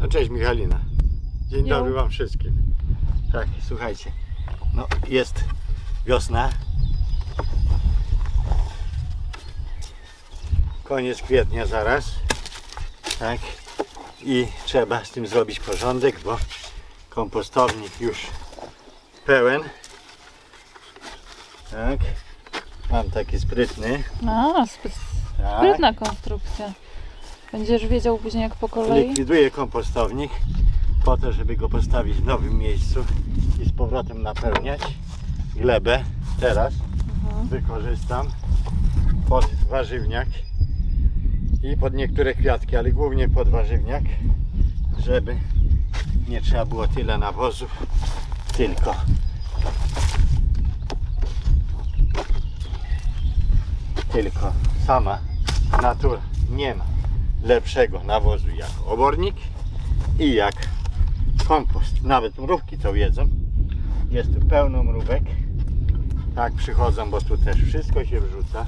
No cześć Michalina. Dzień Jo. dobry Wam wszystkim. Tak, słuchajcie. No jest wiosna. Koniec kwietnia zaraz. Tak. I trzeba z tym zrobić porządek, bo kompostownik już pełen. Tak. Mam taki sprytny. A, Tak. sprytna konstrukcja. Będziesz wiedział później jak po kolei? Likwiduję kompostownik po to, żeby go postawić w nowym miejscu i z powrotem napełniać. Glebę teraz Mhm. wykorzystam pod warzywniak i pod niektóre kwiatki, ale głównie pod warzywniak, żeby nie trzeba było tyle nawozów, tylko tylko sama natura nie ma lepszego nawozu jak obornik i jak kompost. Nawet mrówki to wiedzą. Jest tu pełno mrówek. Tak przychodzą, bo tu też wszystko się wrzuca.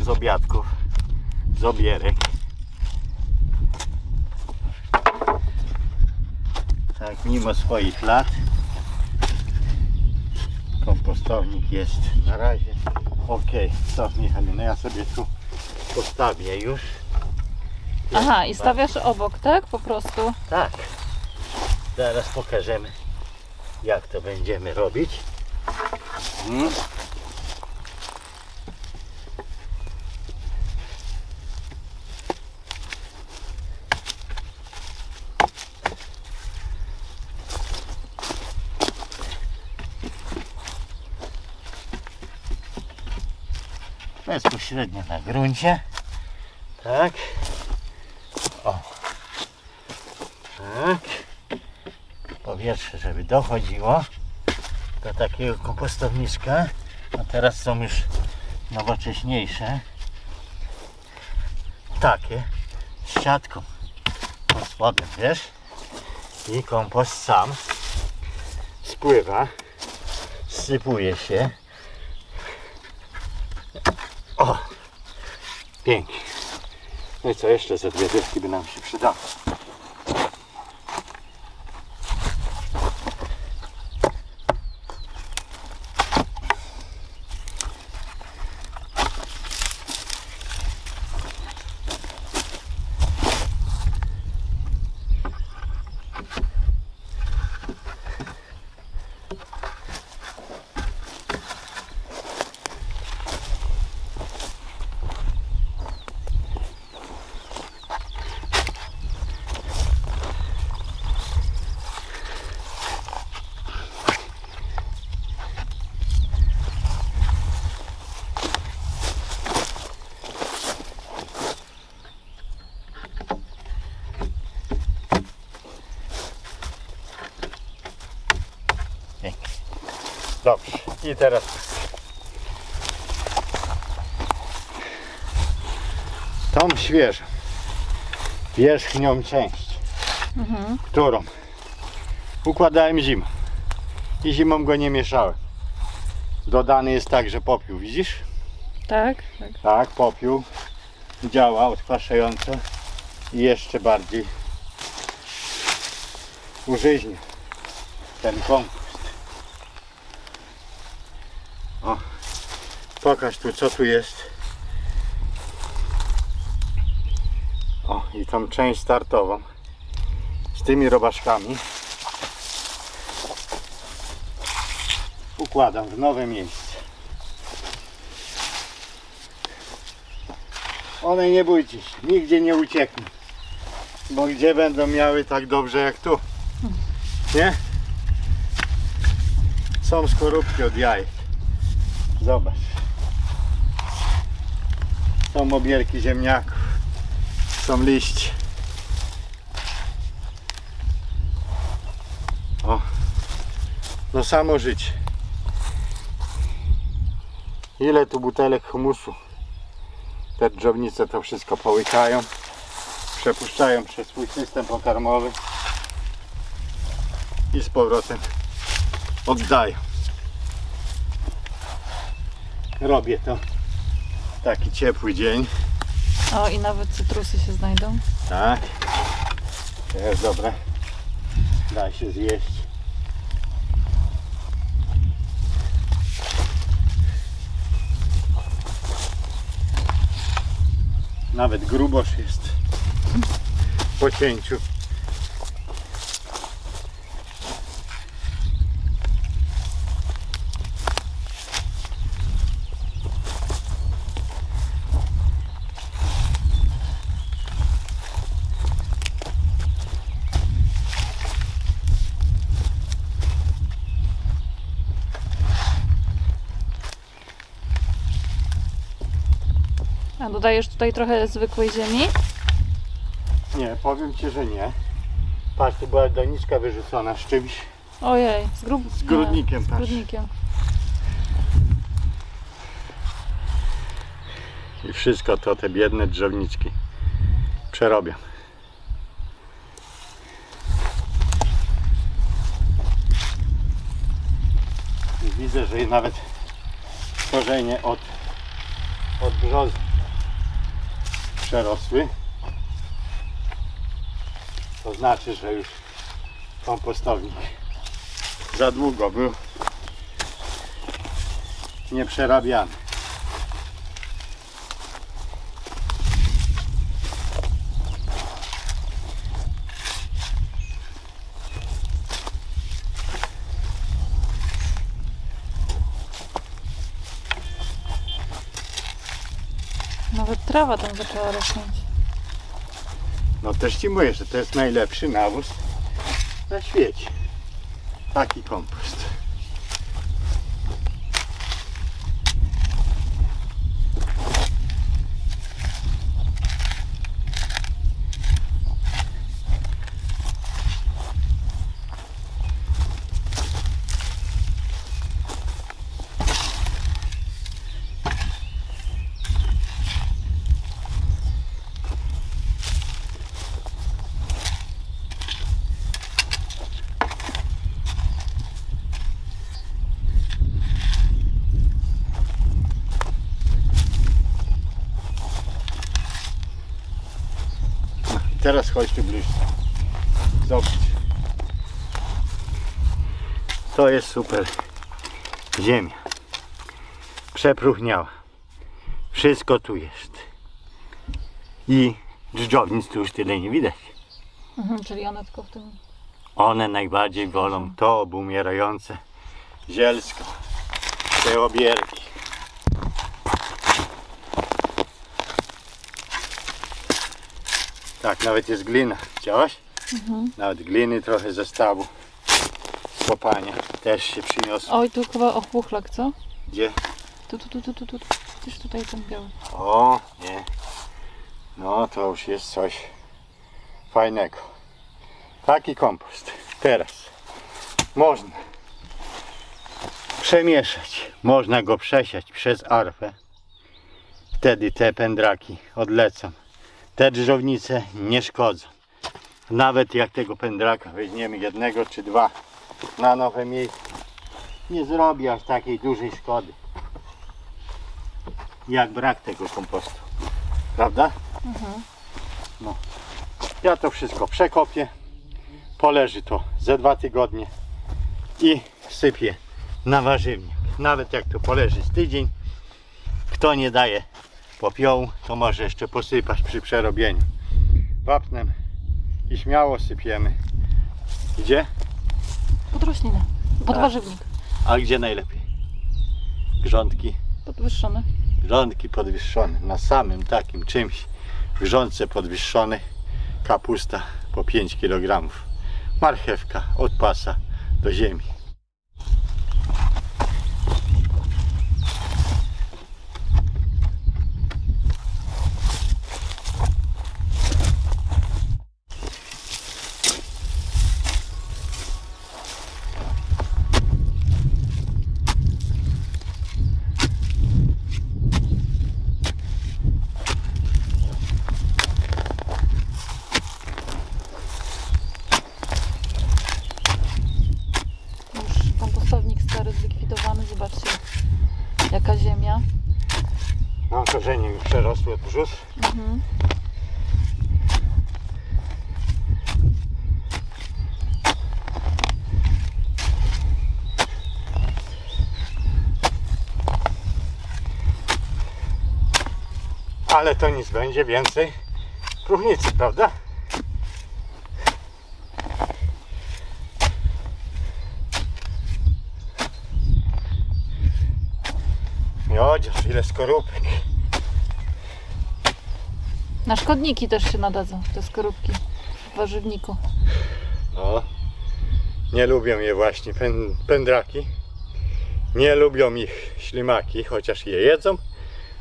Z obiadków, z obierek. Tak, mimo swoich lat kompostownik jest na razie ok. Co Michalina, ja sobie tu postawię już. Aha, i stawiasz obok, tak? Po prostu. Tak. Zaraz pokażemy, jak to będziemy robić. Mm. Bezpośrednio na gruncie. Tak. O. Tak. Powietrze, żeby dochodziło do takiego kompostowniczka. A teraz są już nowocześniejsze. Takie z siatką pod spodem, wiesz? I kompost sam spływa, sypuje się. Pięknie. No i co jeszcze ze dwie dyszki by nam się przydało. Pięknie. Dobrze. I teraz tą świeżą wierzchnią część, Mhm. którą układałem zimą i zimą go nie mieszałem. Dodany jest także popiół, widzisz? Tak, tak. Tak, popiół działa odkwaszająco i jeszcze bardziej użyźnia ten kompost. Pokaż tu co tu jest. O, i tą część startową z tymi robaczkami układam w nowe miejsce. One nie bójcie się, nigdzie nie uciekną. Bo gdzie będą miały tak dobrze jak tu? Nie? Są skorupki od jajek. Zobacz. Są obierki ziemniaków. Są liście. O. No samo życie. Ile tu butelek humusu? Te drzownice to wszystko połykają, przepuszczają przez swój system pokarmowy i z powrotem oddają. Robię to taki ciepły dzień. O, i nawet cytrusy się znajdą. Tak. To jest dobre. Da się zjeść. Nawet grubosz jest po cięciu. A dodajesz tutaj trochę zwykłej ziemi? Nie, powiem Ci, że nie. Patrz, tu była doniczka wyrzucona z czymś. Ojej, z, grub... Z grudnikiem, nie, z grudnikiem. I wszystko to te biedne drzewniczki przerobią. Widzę, że nawet korzenie od, od brzozy przerosły. To znaczy, że już kompostownik za długo był nieprzerabiany. Nawet trawa tam zaczęła rosnąć. No też Ci mówię, że to jest najlepszy nawóz na świecie. Taki kompost. Teraz chodź tu bliżej. Zobacz. To jest super ziemia. Przepróchniała. Wszystko tu jest. I dżdżownic tu już tyle nie widać. Mhm, czyli one tylko w tym... One najbardziej wolą to obumierające zielsko. Te obierki. Tak, nawet jest glina. Widziałaś? Nawet gliny trochę zestawu z kopania też się przyniosło. Oj, tu chyba ochłuchlak, co? Gdzie? Tu, tu, tu, tu, tu, tu. Gdzieś tutaj ten biały. O, nie. No to już jest coś fajnego. Taki kompost. Teraz można przemieszać. Można go przesiać przez arfę. Wtedy te pędraki odlecą. Te drżownice nie szkodzą. Nawet jak tego pędraka weźmiemy jednego czy dwa na nowe miejsce, nie zrobi aż takiej dużej szkody jak brak tego kompostu. Prawda? No. Ja to wszystko przekopię. Poleży to ze dwa tygodnie i sypię na warzywnik. Nawet jak to poleży z tydzień, kto nie daje popiołu, to może jeszcze posypać przy przerobieniu wapnem i śmiało sypiemy. Gdzie? Pod roślinę. Pod Tak. warzywnik. A gdzie najlepiej? Grządki. Podwyższony. grządki podwyższone, na samym takim czymś grządce podwyższone, kapusta po 5 kg, marchewka od pasa do ziemi. ziemia. No korzenie już przerosły brzus. Mhm. Ale to nic będzie więcej próchnicy, prawda? Jodziesz, ile skorupek. Na szkodniki też się nadadzą, te skorupki w warzywniku. No, nie lubią je właśnie pę- pędraki. Nie lubią ich ślimaki, chociaż je jedzą,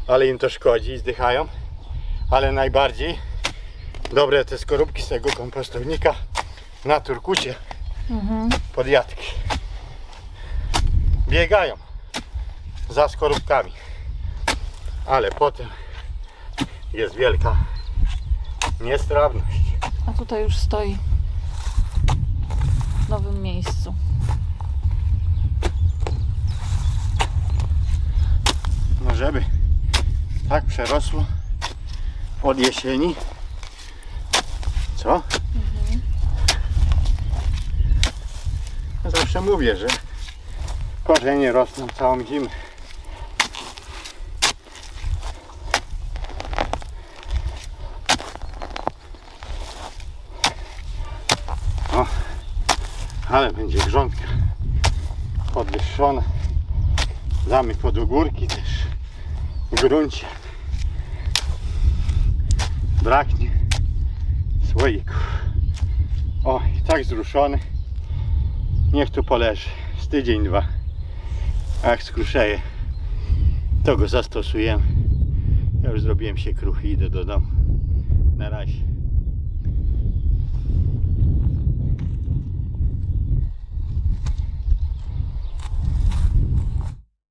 ale im to szkodzi i zdychają. Ale najbardziej dobre te skorupki z tego kompostownika na turkucie Mhm. podjadki. Biegają za skorupkami, ale potem jest wielka niestrawność. A tutaj już stoi w nowym miejscu. No żeby tak przerosło od jesieni. Co? Ja zawsze mówię, że korzenie rosną całą zimę. O, ale będzie grządka podwyższona. Damy pod ogórki też w gruncie. Braknie słoików. O, i tak zruszony. Niech tu poleży z tydzień, dwa. A jak skruszeje, to go zastosujemy. Ja już zrobiłem się kruchy, idę do domu. Na razie.